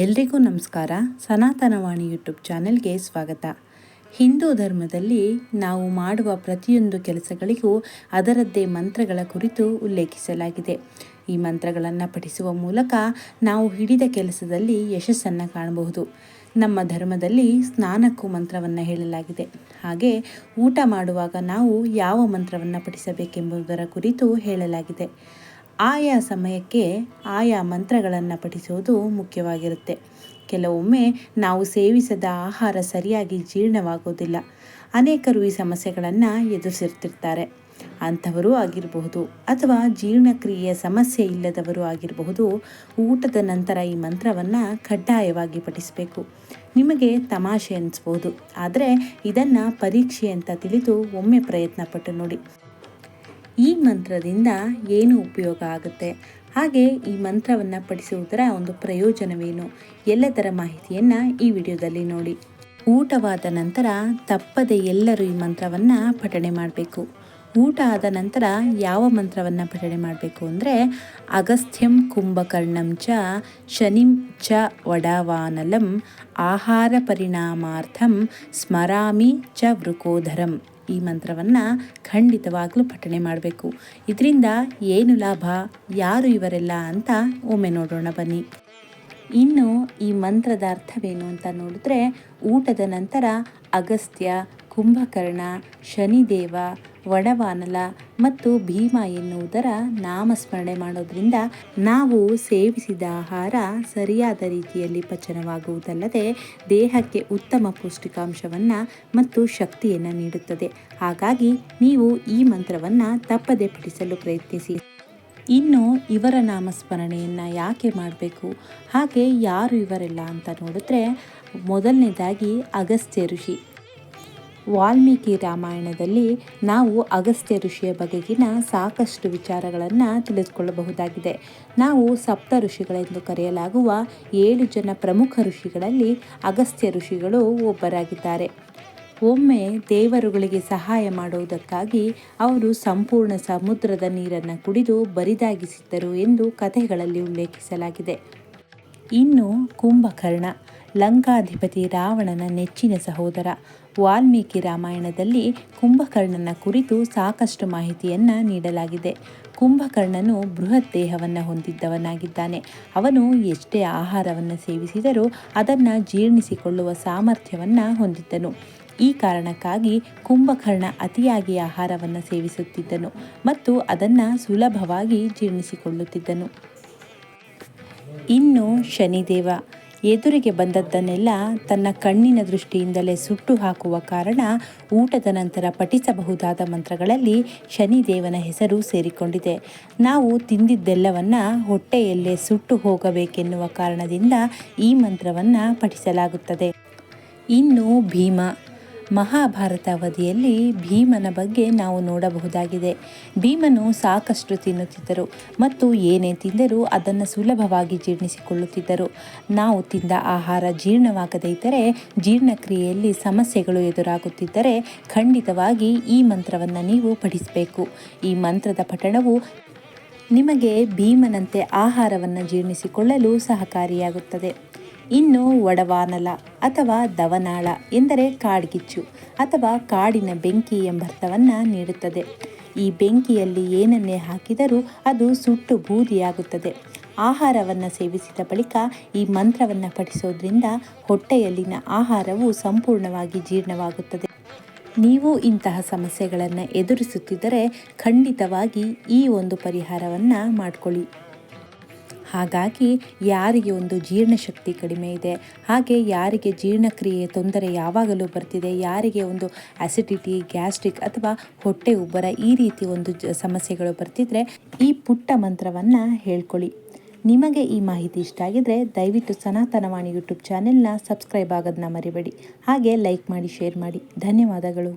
ಎಲ್ರಿಗೂ ನಮಸ್ಕಾರ. ಸನಾತನವಾಣಿ ಯೂಟ್ಯೂಬ್ ಚಾನೆಲ್ಗೆ ಸ್ವಾಗತ. ಹಿಂದೂ ಧರ್ಮದಲ್ಲಿ ನಾವು ಮಾಡುವ ಪ್ರತಿಯೊಂದು ಕೆಲಸಗಳಿಗೂ ಅದರದ್ದೇ ಮಂತ್ರಗಳ ಕುರಿತು ಉಲ್ಲೇಖಿಸಲಾಗಿದೆ. ಈ ಮಂತ್ರಗಳನ್ನು ಪಠಿಸುವ ಮೂಲಕ ನಾವು ಹಿಡಿದ ಕೆಲಸದಲ್ಲಿ ಯಶಸ್ಸನ್ನು ಕಾಣಬಹುದು. ನಮ್ಮ ಧರ್ಮದಲ್ಲಿ ಸ್ನಾನಕ್ಕೂ ಮಂತ್ರವನ್ನು ಹೇಳಲಾಗಿದೆ. ಹಾಗೆ ಊಟ ಮಾಡುವಾಗ ನಾವು ಯಾವ ಮಂತ್ರವನ್ನು ಪಠಿಸಬೇಕೆಂಬುದರ ಕುರಿತು ಹೇಳಲಾಗಿದೆ. ಆಯಾ ಸಮಯಕ್ಕೆ ಆಯಾ ಮಂತ್ರಗಳನ್ನು ಪಠಿಸುವುದು ಮುಖ್ಯವಾಗಿರುತ್ತೆ. ಕೆಲವೊಮ್ಮೆ ನಾವು ಸೇವಿಸದ ಆಹಾರ ಸರಿಯಾಗಿ ಜೀರ್ಣವಾಗೋದಿಲ್ಲ. ಅನೇಕರು ಈ ಸಮಸ್ಯೆಗಳನ್ನು ಎದುರಿಸಿರ್ತಿರ್ತಾರೆ. ಅಂಥವರು ಆಗಿರಬಹುದು ಅಥವಾ ಜೀರ್ಣಕ್ರಿಯೆಯ ಸಮಸ್ಯೆ ಇಲ್ಲದವರು ಆಗಿರಬಹುದು ಊಟದ ನಂತರ ಈ ಮಂತ್ರವನ್ನು ಕಡ್ಡಾಯವಾಗಿ ಪಠಿಸಬೇಕು. ನಿಮಗೆ ತಮಾಷೆ ಅನಿಸ್ಬೋದು, ಆದರೆ ಇದನ್ನು ಪರೀಕ್ಷೆ ಅಂತ ತಿಳಿದು ಒಮ್ಮೆ ಪ್ರಯತ್ನ ಪಟ್ಟು ನೋಡಿ. ಈ ಮಂತ್ರದಿಂದ ಏನು ಉಪಯೋಗ ಆಗುತ್ತೆ? ಹಾಗೆ ಈ ಮಂತ್ರವನ್ನು ಪಡಿಸುವುದರ ಒಂದು ಪ್ರಯೋಜನವೇನು? ಎಲ್ಲದರ ಮಾಹಿತಿಯನ್ನು ಈ ವಿಡಿಯೋದಲ್ಲಿ ನೋಡಿ. ಊಟವಾದ ನಂತರ ತಪ್ಪದೆ ಎಲ್ಲರೂ ಈ ಮಂತ್ರವನ್ನು ಪಠಣೆ ಮಾಡಬೇಕು. ಊಟ ಆದ ನಂತರ ಯಾವ ಮಂತ್ರವನ್ನು ಪಠಣೆ ಮಾಡಬೇಕು ಅಂದರೆ ಅಗಸ್ತ್ಯಂ ಕುಂಭಕರ್ಣಂ ಚ ಶನಿಂ ಚ ವಡವಾನಲಂ, ಆಹಾರ ಪರಿಣಾಮಾರ್ಥಂ ಸ್ಮರಾಮಿ ಚ ವೃಕೋಧರಂ. ಈ ಮಂತ್ರವನ್ನು ಖಂಡಿತವಾಗಲೂ ಪಠಣೆ ಮಾಡಬೇಕು. ಇದರಿಂದ ಏನು ಲಾಭ? ಯಾರು ಇವರೆಲ್ಲ ಅಂತ ಒಮ್ಮೆ ನೋಡೋಣ ಬನ್ನಿ. ಇನ್ನು ಈ ಮಂತ್ರದ ಅರ್ಥವೇನು ಅಂತ ನೋಡಿದ್ರೆ ಊಟದ ನಂತರ ಅಗಸ್ತ್ಯ, ಕುಂಭಕರ್ಣ, ಶನಿದೇವ ವಡವಾನಲ ಮತ್ತು ಭೀಮ ಎನ್ನುವುದರ ನಾಮಸ್ಮರಣೆ ಮಾಡೋದ್ರಿಂದ ನಾವು ಸೇವಿಸಿದ ಆಹಾರ ಸರಿಯಾದ ರೀತಿಯಲ್ಲಿ ಪಚನವಾಗುವುದಲ್ಲದೆ ದೇಹಕ್ಕೆ ಉತ್ತಮ ಪೌಷ್ಟಿಕಾಂಶವನ್ನು ಮತ್ತು ಶಕ್ತಿಯನ್ನು ನೀಡುತ್ತದೆ. ಹಾಗಾಗಿ ನೀವು ಈ ಮಂತ್ರವನ್ನು ತಪ್ಪದೆ ಪಠಿಸಲು ಪ್ರಯತ್ನಿಸಿ. ಇನ್ನು ಇವರ ನಾಮಸ್ಮರಣೆಯನ್ನು ಯಾಕೆ ಮಾಡಬೇಕು? ಹಾಗೆ ಯಾರು ಇವರೆಲ್ಲ ಅಂತ ನೋಡಿದ್ರೆ, ಮೊದಲನೇದಾಗಿ ಅಗಸ್ತ್ಯ ಋಷಿ. ವಾಲ್ಮೀಕಿ ರಾಮಾಯಣದಲ್ಲಿ ನಾವು ಅಗಸ್ತ್ಯ ಋಷಿಯ ಬಗೆಗಿನ ಸಾಕಷ್ಟು ವಿಚಾರಗಳನ್ನು ತಿಳಿದುಕೊಳ್ಳಬಹುದಾಗಿದೆ. ನಾವು ಸಪ್ತ ಋಷಿಗಳೆಂದು ಕರೆಯಲಾಗುವ ಏಳು ಜನ ಪ್ರಮುಖ ಋಷಿಗಳಲ್ಲಿ ಅಗಸ್ತ್ಯ ಋಷಿಗಳು ಒಬ್ಬರಾಗಿದ್ದಾರೆ. ಒಮ್ಮೆ ದೇವರುಗಳಿಗೆ ಸಹಾಯ ಮಾಡುವುದಕ್ಕಾಗಿ ಅವರು ಸಂಪೂರ್ಣ ಸಮುದ್ರದ ನೀರನ್ನು ಕುಡಿದು ಬರಿದಾಗಿಸಿದ್ದರು ಎಂದು ಕಥೆಗಳಲ್ಲಿ ಉಲ್ಲೇಖಿಸಲಾಗಿದೆ. ಇನ್ನು ಕುಂಭಕರ್ಣ, ಲಂಕಾಧಿಪತಿ ರಾವಣನ ನೆಚ್ಚಿನ ಸಹೋದರ ವಾಲ್ಮೀಕಿ ರಾಮಾಯಣದಲ್ಲಿ ಕುಂಭಕರ್ಣನ ಕುರಿತು ಸಾಕಷ್ಟು ಮಾಹಿತಿಯನ್ನು ನೀಡಲಾಗಿದೆ. ಕುಂಭಕರ್ಣನು ಬೃಹತ್ ದೇಹವನ್ನು ಹೊಂದಿದ್ದವನಾಗಿದ್ದಾನೆ. ಅವನು ಎಷ್ಟೇ ಆಹಾರವನ್ನು ಸೇವಿಸಿದರೂ ಅದನ್ನು ಜೀರ್ಣಿಸಿಕೊಳ್ಳುವ ಸಾಮರ್ಥ್ಯವನ್ನು ಹೊಂದಿದ್ದನು. ಈ ಕಾರಣಕ್ಕಾಗಿ ಕುಂಭಕರ್ಣ ಅತಿಯಾಗಿ ಆಹಾರವನ್ನು ಸೇವಿಸುತ್ತಿದ್ದನು ಮತ್ತು ಅದನ್ನು ಸುಲಭವಾಗಿ ಜೀರ್ಣಿಸಿಕೊಳ್ಳುತ್ತಿದ್ದನು. ಇನ್ನು ಶನಿದೇವ. ಎದುರಿಗೆ ಬಂದದ್ದನ್ನೆಲ್ಲ ತನ್ನ ಕಣ್ಣಿನ ದೃಷ್ಟಿಯಿಂದಲೇ ಸುಟ್ಟು ಹಾಕುವ ಕಾರಣ ಊಟದ ನಂತರ ಪಠಿಸಬಹುದಾದ ಮಂತ್ರಗಳಲ್ಲಿ ಶನಿದೇವನ ಹೆಸರು ಸೇರಿಕೊಂಡಿದೆ. ನಾವು ತಿಂದಿದ್ದೆಲ್ಲವನ್ನ ಹೊಟ್ಟೆಯಲ್ಲೇ ಸುಟ್ಟು ಹೋಗಬೇಕೆನ್ನುವ ಕಾರಣದಿಂದ ಈ ಮಂತ್ರವನ್ನು ಪಠಿಸಲಾಗುತ್ತದೆ. ಇನ್ನು ಭೀಮ. ಮಹಾಭಾರತ ಅವಧಿಯಲ್ಲಿ ಭೀಮನ ಬಗ್ಗೆ ನಾವು ನೋಡಬಹುದಾಗಿದೆ. ಭೀಮನು ಸಾಕಷ್ಟು ತಿನ್ನುತ್ತಿದ್ದರು ಮತ್ತು ಏನೇ ತಿಂದರೂ ಅದನ್ನು ಸುಲಭವಾಗಿ ಜೀರ್ಣಿಸಿಕೊಳ್ಳುತ್ತಿದ್ದರು. ನಾವು ತಿಂದ ಆಹಾರ ಜೀರ್ಣವಾಗದೇ ಇದ್ದರೆ, ಜೀರ್ಣಕ್ರಿಯೆಯಲ್ಲಿ ಸಮಸ್ಯೆಗಳು ಎದುರಾಗುತ್ತಿದ್ದರೆ ಖಂಡಿತವಾಗಿ ಈ ಮಂತ್ರವನ್ನು ನೀವು ಪಠಿಸಬೇಕು. ಈ ಮಂತ್ರದ ಪಠಣವು ನಿಮಗೆ ಭೀಮನಂತೆ ಆಹಾರವನ್ನು ಜೀರ್ಣಿಸಿಕೊಳ್ಳಲು ಸಹಕಾರಿಯಾಗುತ್ತದೆ. ಇನ್ನು ಒಡವಾನಲ ಅಥವಾ ದವನಾಳ ಎಂದರೆ ಕಾಡ್ಗಿಚ್ಚು ಅಥವಾ ಕಾಡಿನ ಬೆಂಕಿ ಎಂಬರ್ಥವನ್ನು ನೀಡುತ್ತದೆ. ಈ ಬೆಂಕಿಯಲ್ಲಿ ಏನನ್ನೇ ಹಾಕಿದರೂ ಅದು ಸುಟ್ಟು ಬೂದಿಯಾಗುತ್ತದೆ. ಆಹಾರವನ್ನು ಸೇವಿಸಿದ ಬಳಿಕ ಈ ಮಂತ್ರವನ್ನು ಪಠಿಸೋದ್ರಿಂದ ಹೊಟ್ಟೆಯಲ್ಲಿನ ಆಹಾರವು ಸಂಪೂರ್ಣವಾಗಿ ಜೀರ್ಣವಾಗುತ್ತದೆ. ನೀವು ಇಂತಹ ಸಮಸ್ಯೆಗಳನ್ನು ಎದುರಿಸುತ್ತಿದ್ದರೆ ಖಂಡಿತವಾಗಿ ಈ ಒಂದು ಪರಿಹಾರವನ್ನು ಮಾಡಿಕೊಳ್ಳಿ. ಹಾಗಾಗಿ ಯಾರಿಗೆ ಒಂದು ಜೀರ್ಣಶಕ್ತಿ ಕಡಿಮೆ ಇದೆ, ಹಾಗೆ ಯಾರಿಗೆ ಜೀರ್ಣಕ್ರಿಯೆ ತೊಂದರೆ ಯಾವಾಗಲೂ ಬರ್ತಿದೆ, ಯಾರಿಗೆ ಒಂದು ಆಸಿಡಿಟಿ ಗ್ಯಾಸ್ಟ್ರಿಕ್ ಅಥವಾ ಹೊಟ್ಟೆ ಉಬ್ಬರ ಈ ರೀತಿ ಒಂದು ಸಮಸ್ಯೆಗಳು ಬರ್ತಿದ್ರೆ ಈ ಪುಟ್ಟ ಮಂತ್ರವನ್ನು ಹೇಳ್ಕೊಳ್ಳಿ. ನಿಮಗೆ ಈ ಮಾಹಿತಿ ಇಷ್ಟ ಆಗಿದ್ರೆ ದಯವಿಟ್ಟು ಸನಾತನವಾಣಿ ಯೂಟ್ಯೂಬ್ ಚಾನೆಲ್ನ ಸಬ್ಸ್ಕ್ರೈಬ್ ಆಗೋದನ್ನ ಮರಿಬೇಡಿ. ಹಾಗೆ ಲೈಕ್ ಮಾಡಿ, ಶೇರ್ ಮಾಡಿ. ಧನ್ಯವಾದಗಳು.